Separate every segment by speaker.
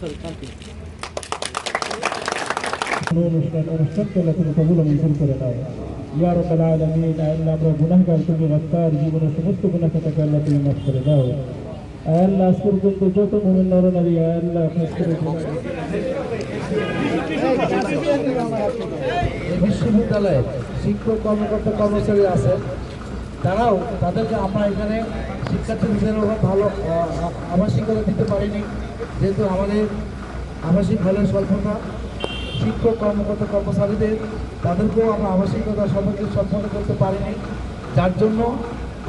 Speaker 1: অনুষ্ঠান মঞ্জুর করে দাও সমস্ত করে দাও
Speaker 2: এই বিশ্ববিদ্যালয়ে শিক্ষক কর্মকর্তা কর্মচারী আছেন তারাও তাদেরকে আমরা এখানে শিক্ষার্থীদের ভালো আবাসিকতা দিতে পারিনি। যেহেতু আমাদের আবাসিক হলের স্বল্পতা, শিক্ষক, কর্মকর্তা, কর্মচারীদের, তাদেরকেও আমরা আবাসিকতা সবাইকে সম্পন্ন করতে পারিনি। যার জন্য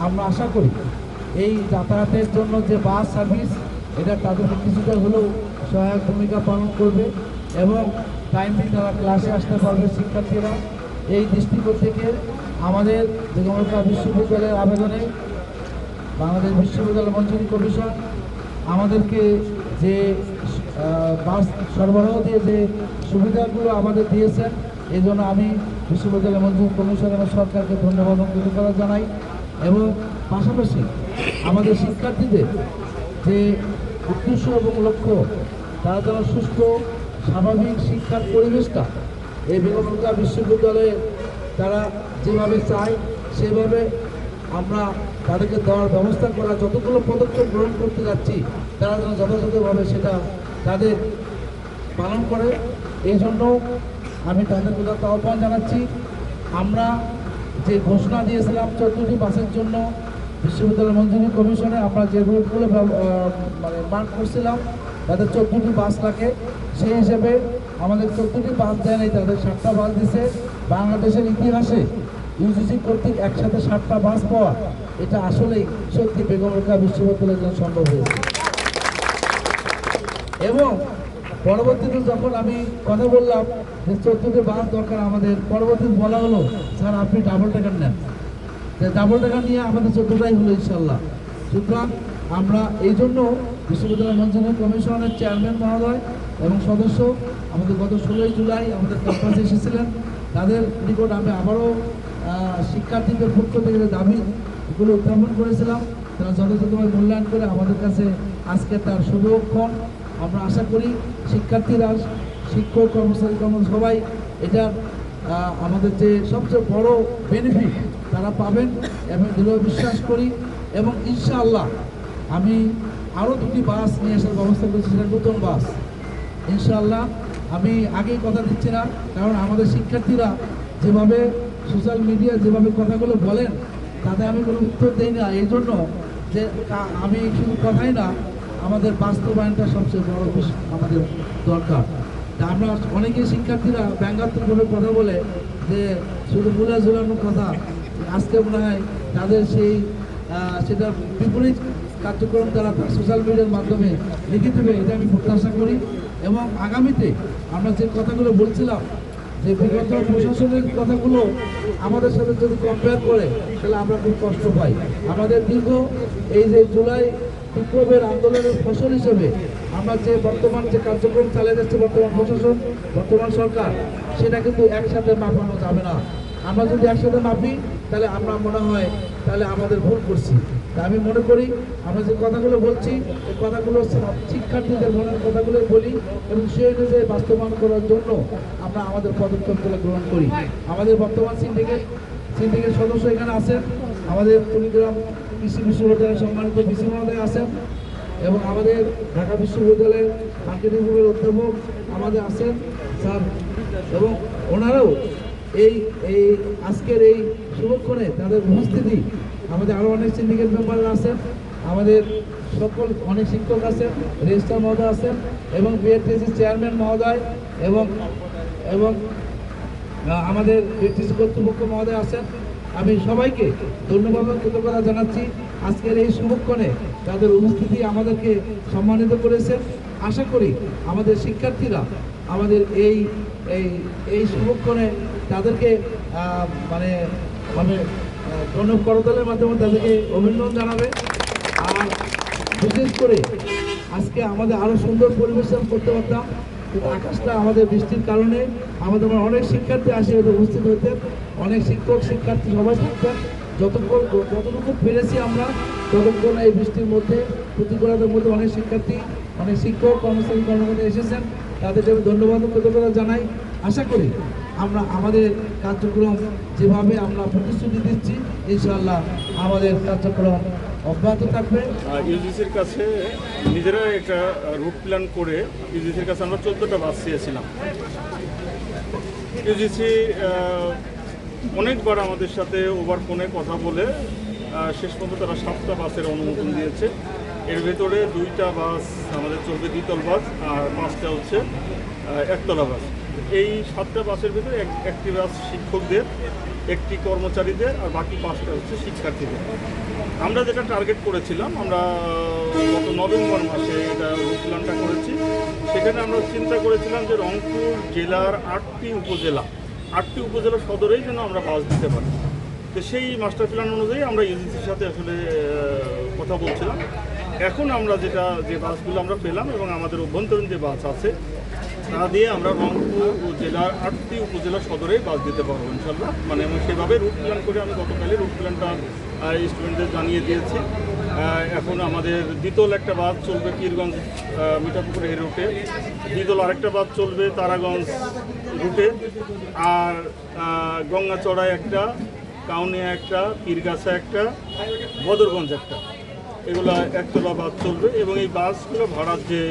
Speaker 2: আমরা আশা করি এই যাতায়াতের জন্য যে বাস সার্ভিস, এটা তাদেরকে কিছুটা হলেও সহায়ক ভূমিকা পালন করবে এবং টাইমলি তারা ক্লাসে আসতে পারবে শিক্ষার্থীরা। এই দৃষ্টিকোণ থেকে আমাদের বেগমকা বিশ্ববিদ্যালয়ের আবেদনে বাংলাদেশ বিশ্ববিদ্যালয় মঞ্জুরি কমিশন আমাদেরকে যে বাস সরবরাহ দিয়ে যে সুবিধাগুলো আমাদের দিয়েছেন এই জন্য আমি বিশ্ববিদ্যালয় মঞ্জুরি কমিশন এবং সরকারকে ধন্যবাদ ও কৃতজ্ঞতা জানাই। এবং পাশাপাশি আমাদের শিক্ষার্থীদের যে উদ্দেশ্য এবং লক্ষ্য, তারা যেন সুস্থ, স্বাভাবিক শিক্ষার পরিবেশটা এই বেগমকা বিশ্ববিদ্যালয়ে তারা যেভাবে চায়, সেভাবে আমরা তাদেরকে দেওয়ার ব্যবস্থা করা যতগুলো পদক্ষেপ গ্রহণ করতে যাচ্ছি তারা যেন যথাযথভাবে সেটা তাদের পালন করে। এই জন্য আমি তাদের প্রতি আহ্বান জানাচ্ছি। আমরা যে ঘোষণা দিয়েছিলাম চোদ্দটি বাসের জন্য বিশ্ববিদ্যালয় মঞ্জুরি কমিশনে আমরা যে রুটগুলো মানে মার্ক করছিলাম, তাদের চোদ্দটি বাস লাগে। সেই হিসেবে আমাদের চোদ্দটি বাস দেয় নাই তাদের সাতটা বাস দিছে। বাংলাদেশের ইতিহাসে ইউজিসি কর্তৃক একসাথে সাতটা বাস পাওয়া, এটা আসলেই সত্যি বেগম রোকেয়া বিশ্ববিদ্যালয়ের জন্য সম্ভব হয়েছে। এবং পরবর্তীতে যখন আমি কথা বললাম যে চোদ্দটি বাস দরকার আমাদের, পরবর্তীতে বলা হলো, স্যার, আপনি ডাবল টাকার নেন। যে ডাবল টাকা নিয়ে আমাদের চোদ্দটাই হলো ইনশাল্লাহ। সুতরাং আমরা এই জন্য বিশ্ববিদ্যালয় মঞ্চনের কমিশনের চেয়ারম্যান মহোদয় এবং সদস্য আমাদের গত ষোলোই জুলাই আমাদের ক্যাম্পাসে এসেছিলেন। তাদের নিকট আমি আবারও শিক্ষার্থীদের পক্ষ থেকে যে দাবি এগুলো উত্থাপন করেছিলাম, তারা যথাযথভাবে মূল্যায়ন করে আমাদের কাছে আজকে তার শুভক্ষণ আমরা আশা করি শিক্ষার্থীরা, শিক্ষক, কর্মচারী কর্ম সবাই এটা আমাদের যে সবচেয়ে বড় বেনিফিট তারা পাবেন এবং দৃঢ় বিশ্বাস করি এবং ইনশাআল্লাহ আমি আরও দুটি বাস নিয়ে আসার ব্যবস্থা করেছি, সেটা নতুন বাস। ইনশাআল্লাহ আমি আগেই কথা দিচ্ছি না, কারণ আমাদের শিক্ষার্থীরা যেভাবে সোশ্যাল মিডিয়া যেভাবে কথাগুলো বলেন, তাতে আমি কোনো উত্তর দিই না। এই জন্য যে আমি শুধু কথাই না আমাদের বাস্তবায়নটা সবচেয়ে বড় বিষ- আমাদের দরকার। আমরা অনেকেই শিক্ষার্থীরা ব্যঙ্গাত্মকভাবে কথা বলে যে শুধু মুলা ঝুলানোর কথা, আজকে মনে হয় তাদের সেই সেটা বিপরীত কার্যক্রম তারা সোশ্যাল মিডিয়ার মাধ্যমে লিখে দেবে, এটা আমি প্রত্যাশা করি। এবং আগামীতে আমরা যে কথাগুলো বলছিলাম, যে বিগত প্রশাসনের কথাগুলো আমাদের সাথে যদি কম্পেয়ার করে, তাহলে আমরা খুব কষ্ট পাই। আমাদের দীর্ঘ এই যে জুলাই বিপ্লবের আন্দোলনের ফসল হিসেবে আমরা যে বর্তমান যে কার্যক্রম চালিয়ে যাচ্ছে বর্তমান প্রশাসন, বর্তমান সরকার, সেটা কিন্তু একসাথে মাপানো যাবে না। আমরা যদি একসাথে মাপি, তাহলে আমরা মনে হয়, তাহলে আমাদের ভুল করছি। আমি মনে করি, আমরা যে কথাগুলো বলছি, এই কথাগুলো শিক্ষার্থীদের মনের কথাগুলো বলি এবং সে অনুযায়ী বাস্তবায়ন করার জন্য আমরা আমাদের পদক্ষেপগুলো গ্রহণ করি। আমাদের বর্তমান সিন্ডিকেট সিন্ডিকেট সদস্য এখানে আছেন। আমাদের কুড়িগ্রাম কৃষি বিশ্ববিদ্যালয়ের সম্মানিত বিসি মহোদয় আছেন এবং আমাদের ঢাকা বিশ্ববিদ্যালয়ের মার্কেটিং বিভাগের অধ্যাপক আমাদের আছেন স্যার। এবং ওনারাও এই এই আজকের এই শুভক্ষণে তাদের উপস্থিতি, আমাদের আরও অনেক সিন্ডিকেট মেম্বাররা আছেন, আমাদের সকল অনেক শিক্ষক আছেন রেজিস্ট্রার মহোদয় আছেন, এবং বিএটিসির চেয়ারম্যান মহোদয় এবং এবং আমাদের বিএটিসি কর্তৃপক্ষ মহোদয় আছেন। আমি সবাইকে ধন্যবাদ কৃতজ্ঞতা জানাচ্ছি। আজকের এই শুভক্ষণে তাদের উপস্থিতি আমাদেরকে সম্মানিত করেছেন। আশা করি আমাদের শিক্ষার্থীরা আমাদের এই এই এই শুভক্ষণে তাদেরকে মানে মানে গণ করতলের মাধ্যমে তাদেরকে অভিনন্দন জানাবে। আর বিশেষ করে আজকে আমাদের আরও সুন্দর পরিবেশন করতে পারতাম। কিন্তু আকাশটা আমাদের বৃষ্টির কারণে আমাদের অনেক শিক্ষার্থী আসে উপস্থিত হতেন অনেক শিক্ষক, শিক্ষার্থী, সবাই থাকতেন যতক্ষণ যতটুকু পেরেছি আমরা, ততক্ষণ এই বৃষ্টির মধ্যে, প্রতিকূলতার মধ্যে অনেক শিক্ষার্থী, অনেক শিক্ষক, কর্মচারী, কর্মকর্তা এসেছেন। তাদেরকে আমি ধন্যবাদ কৃতজ্ঞতা জানাই। আশা করি আমরা আমাদের কার্যক্রম যেভাবে আমরা প্রতিশ্রুতি দিচ্ছি, ইনশাআল্লাহ আমাদের কার্যক্রম অব্যাহত থাকবে।
Speaker 3: ইউজিসির কাছে নিজেরা একটা রুট প্ল্যান করে ইউজিসির কাছে আমরা চোদ্দোটা বাস চেয়েছিলাম। ইউজিসি অনেকবার আমাদের সাথে ওভার ফোনে কথা বলে শেষ পর্যন্ত তারা সাতটা বাসের অনুমোদন দিয়েছে। এর ভেতরে দুইটা বাস আমাদের চলবে দ্বিতল বাস আর পাঁচটা হচ্ছে একতলা বাস। এই সাতটা বাসের ভিতরে এক- একটি বাস শিক্ষকদের, একটি কর্মচারীদের আর বাকি পাঁচটা হচ্ছে শিক্ষার্থীদের। আমরা যেটা টার্গেট করেছিলাম, আমরা গত নভেম্বর মাসে এটা প্ল্যানটা করেছি। সেখানে আমরা চিন্তা করেছিলাম যে রংপুর জেলার আটটি উপজেলা আটটি উপজেলা সদরেই যেন আমরা বাস দিতে পারি। তো সেই মাস্টার প্ল্যান অনুযায়ী আমরা ইউজিসির সাথে আসলে কথা বলছিলাম। এখন আমরা যেটা, যে বাসগুলো আমরা পেলাম এবং আমাদের অভ্যন্তরীণ যে বাস আছে, তা দিয়ে আমরা রংপুর জেলার আটটি উপজেলা সদরে বাস দিতে পারব ইনশাল্লাহ মানে আমি সেভাবে রুট প্ল্যান করে আমি গতকালে রুট প্ল্যানটা স্টুডেন্টদের জানিয়ে দিয়েছি। এখন আমাদের দ্বিতল একটা বাস চলবে পীরগঞ্জ মিঠাপুকুর এই রুটে। দ্বিতল আরেকটা বাস চলবে তারাগঞ্জ রুটে। আর গঙ্গাচড়ায় একটা, কাউনিয়া একটা, পীরগাছা একটা, বদরগঞ্জ একটা। এগুলো একতলা বাস চলবে এবং এই বাসগুলো ভাড়ার যে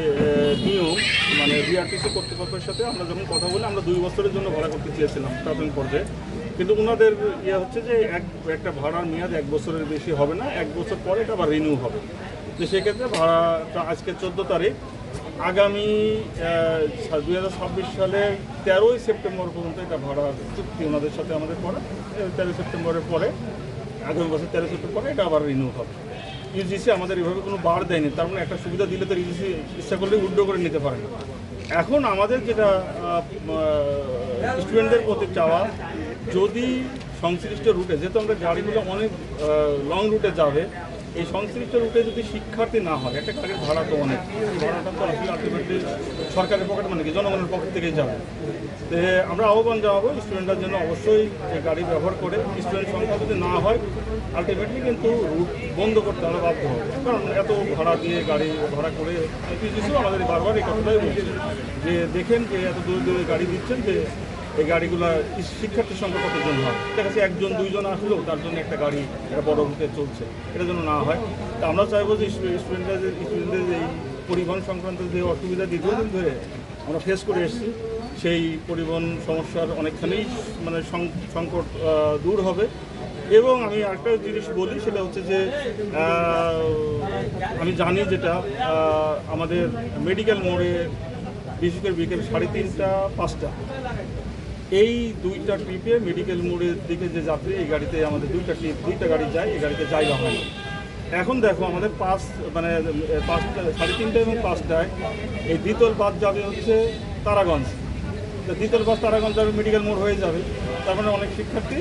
Speaker 3: নিয়ম মানে বিআরটিসি কর্তৃপক্ষের সাথে আমরা যখন কথা বলি, আমরা দুই বছরের জন্য ভাড়া করতে চেয়েছিলাম প্রাথমিক পর্যায়ে। কিন্তু ওনাদের ইয়ে হচ্ছে যে এক একটা ভাড়ার মেয়াদ এক বছরের বেশি হবে না, এক বছর পরে এটা আবার রিনিউ হবে। তো সেক্ষেত্রে ভাড়াটা আজকে চোদ্দ তারিখ। আগামী দুই হাজার ছাব্বিশ সালের তেরোই সেপ্টেম্বর পর্যন্ত এটা ভাড়া চুক্তি ওনাদের সাথে আমাদের করা তেরোই সেপ্টেম্বরের পরে, আগামী বছর তেরো সেপ্টেম্বর পরে এটা আবার রিনিউ হবে। ইউজিসি আমাদের এভাবে কোনো বার দেয়নি, তার মানে একটা সুবিধা দিলে তো ইউজিসি ইচ্ছা করলে উড্ডো করে নিতে পারে না। এখন আমাদের যেটা স্টুডেন্টদের প্রতি চাওয়া যদি সংশ্লিষ্ট রুটে, যেহেতু আমরা গাড়িগুলো অনেক লং রুটে যাবে, এই সংশ্লিষ্ট রুটে যদি শিক্ষার্থী না হয়, একটা গাড়ির ভাড়া তো অনেক, ভাড়াটা তো আলটিমেটলি সরকারের পকেট মানে কি, জনগণের পকেট থেকেই যাবে। তো আমরা আহ্বান জানাব স্টুডেন্টরা যেন অবশ্যই গাড়ি ব্যবহার করে স্টুডেন্ট সংখ্যা যদি না হয় আলটিমেটলি কিন্তু রুট বন্ধ করতে আমরা বাধ্য হবে। কারণ এত ভাড়া দিয়ে গাড়ি ভাড়া করে কিছু আমাদের বারবার এই কথাটাই বলছে। যে দেখেন যে এত দূরে দূরে গাড়ি দিচ্ছেন যে এই গাড়িগুলো শিক্ষার্থীর সংখ্যা কতজন হয়? দেখা যাচ্ছে একজন, দুইজন আসলেও তার জন্য একটা গাড়ি, একটা বড় রুটে চলছে। এটা যেন না হয়। তা আমরা চাইব যে স্টুডেন্টরা যে স্টুডেন্টদের এই পরিবহন সংক্রান্ত যে অসুবিধা দীর্ঘদিন ধরে আমরা ফেস করে এসেছি, সেই পরিবহন সমস্যার অনেকখানি মানে সংকট দূর হবে। এবং আমি আরেকটা জিনিস বলি, সেটা হচ্ছে যে আমি জানি যেটা আমাদের মেডিকেল মোড়ে বিশেষ করে বিকেল সাড়ে তিনটা, পাঁচটা এই দুইটা ট্রিপে মেডিকেল মোড়ের দিকে যে যাত্রী, এই গাড়িতে আমাদের দুইটা ট্রিপ, দুইটা গাড়ি যায়, এই গাড়িতে জায়গা হয় এখন দেখো আমাদের পাঁচ মানে পাঁচটা সাড়ে তিনটা এবং পাঁচটায় এই দ্বিতল বাস যাবে হচ্ছে তারাগঞ্জ। দ্বিতল বাস তারাগঞ্জ যাবে মেডিকেল মোড় হয়ে যাবে। তার মানে অনেক শিক্ষার্থী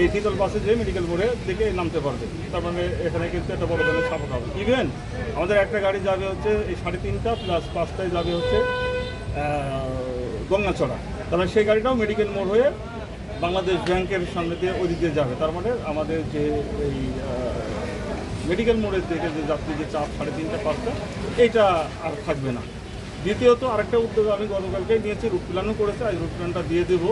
Speaker 3: এই দ্বিতল বাসে যেয়ে মেডিকেল মোড়ে দিকে নামতে পারবে। তার মানে এখানে কিন্তু একটা বড় ধরনের সাপোর্ট হবে ইভেন আমাদের একটা গাড়ি যাবে হচ্ছে এই সাড়ে তিনটা প্লাস পাঁচটায় যাবে হচ্ছে গঙ্গাচড়া। তাহলে সেই গাড়িটাও মেডিকেল মোড় হয়ে বাংলাদেশ ব্যাংকের সামনে দিয়ে ওই দিক যাবে। তার মানে আমাদের যে এই মেডিকেল মোড়ের দিকে যে যাত্রী যে চাপ সাড়ে তিনটা, পাঁচটা, এইটা আর থাকবে না। দ্বিতীয়ত আরেকটা উদ্যোগ আমি গতকালকে নিয়েছি রুট প্ল্যানও করেছে আজ রুট প্ল্যানটা দিয়ে দেবো।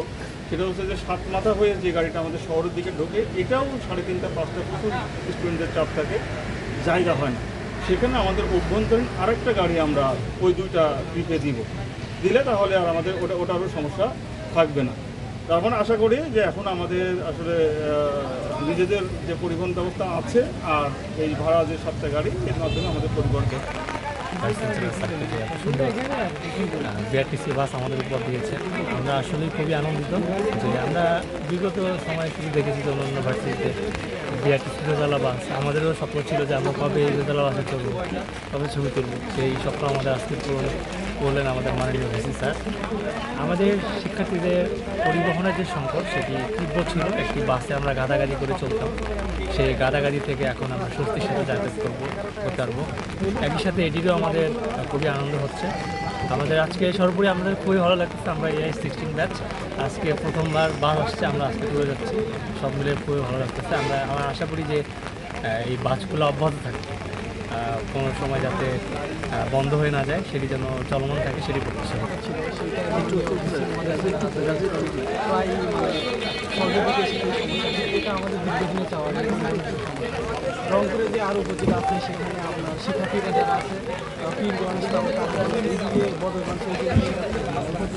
Speaker 3: সেটা হচ্ছে যে সাত মাথা হয়ে যে গাড়িটা আমাদের শহরের দিকে ঢোকে, এটাও সাড়ে তিনটা, পাঁচটা প্রচুর স্টুডেন্টদের চাপ থাকে, জায়গা হয় না। সেখানে আমাদের অভ্যন্তরীণ আরেকটা গাড়ি আমরা ওই দুইটা ট্রিপে দিব। দিলে তাহলে আর আমাদের ওটা ওটারও সমস্যা থাকবে না। তার মানে আশা করি যে এখন আমাদের আসলে নিজেদের যে পরিবহন ব্যবস্থা আছে আর এই ভাড়া যে সাতটা গাড়ি, এর মাধ্যমে আমাদের পরিবহনকে
Speaker 4: বিআরটিসি বাস আমাদের উপর দিয়েছে। আমরা আসলেই খুবই আনন্দিত যে আমরা বিগত সময় শুধু দেখেছি যে অন্যান্য ভার্সিটিতে বিআরটিসি দোতলা বাস। আমাদেরও স্বপ্ন ছিল যে আমরা কবে দোতলা বাসে চলবো কবে ছবি তুলবো। সেই স্বপ্ন আমাদের আজকে পূরণ। করলেন আমাদের মাননীয় ভিসি স্যার, আমাদের শিক্ষার্থীদের পরিবহনের যে সংকট, সেটি তীব্র ছিল। একটি বাসে আমরা গাদাগাদি করে চলতাম। সেই গাদাগাদি থেকে এখন আমরা স্বস্তির সাথে যাতায়াত করব করতে পারব একই সাথে এটিরও আমাদের খুবই আনন্দ হচ্ছে। আমাদের আজকে সর্বোপরি আমাদের খুবই ভালো লাগতেছে, আমরা এই সিক্সটিন ব্যাচ আজকে প্রথমবার বাস আসছে, আমরা আজকে টুরে যাচ্ছি। সব মিলে খুবই ভালো লাগতেছে। আমরা আমরা আশা করি যে এই বাসগুলো অব্যাহত থাকবে। কোনো সময় যাতে বন্ধ হয়ে না যায়, সেটি যেন চলমান থাকে, সেটি প্রত্যাশা
Speaker 5: রংপুরে যে আরও উপজেলা আছে সেখানে আপনার শিক্ষার্থীরা যারা আছে পীরগঞ্জ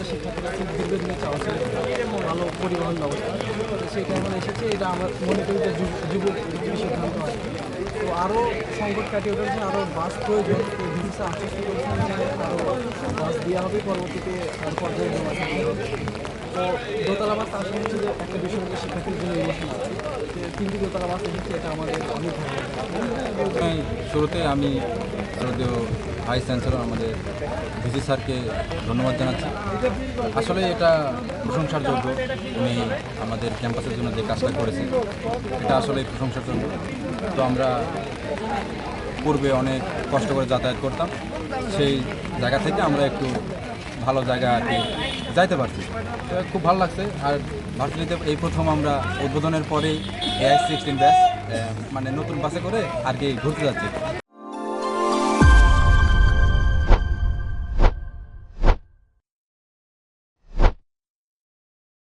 Speaker 5: শিক্ষার্থীরা দীর্ঘদিনে চাওয়া ছিল ভালো পরিবহন ব্যবস্থা সেটা এখন এসেছে এটা আমরা মনে করি যে যুব যুব যুব সিদ্ধান্ত হয় তো আরও সংকট কাটিয়ে জন্য আরও বাস প্রয়োজন, তো ভিসা আশ্বস্ত করেছেন যে আরও বাস দেওয়া হবে পরবর্তীতে পর্যায়ে তো দোতলা বাস আসলে হচ্ছে যে একটা বিষয় হচ্ছে শিক্ষার্থীর জন্য ইমোশনাল তিনটি দোতলা বাস এসেছে এটা আমাদের অনেক ভালো।
Speaker 6: শুরুতে আমি শ্রদ্ধেয় ভাইস চ্যান্সেলর আমাদের ভিসি স্যারকে ধন্যবাদ জানাচ্ছি। আসলে এটা প্রশংসার যোগ্য উনি আমাদের ক্যাম্পাসের জন্য যে কাজটা করেছেন, এটা আসলে প্রশংসার যোগ্য তো আমরা পূর্বে অনেক কষ্ট করে যাতায়াত করতাম। সেই জায়গা থেকে আমরা একটু ভালো জায়গা আর কি যাইতে পারছি। খুব ভালো লাগছে। আর ভার্সিটিতে এই প্রথম আমরা উদ্বোধনের পরেই এআই সিক্সটিন ব্যাস মানে নতুন বাসে করে আর কি ঘুরতে যাচ্ছি।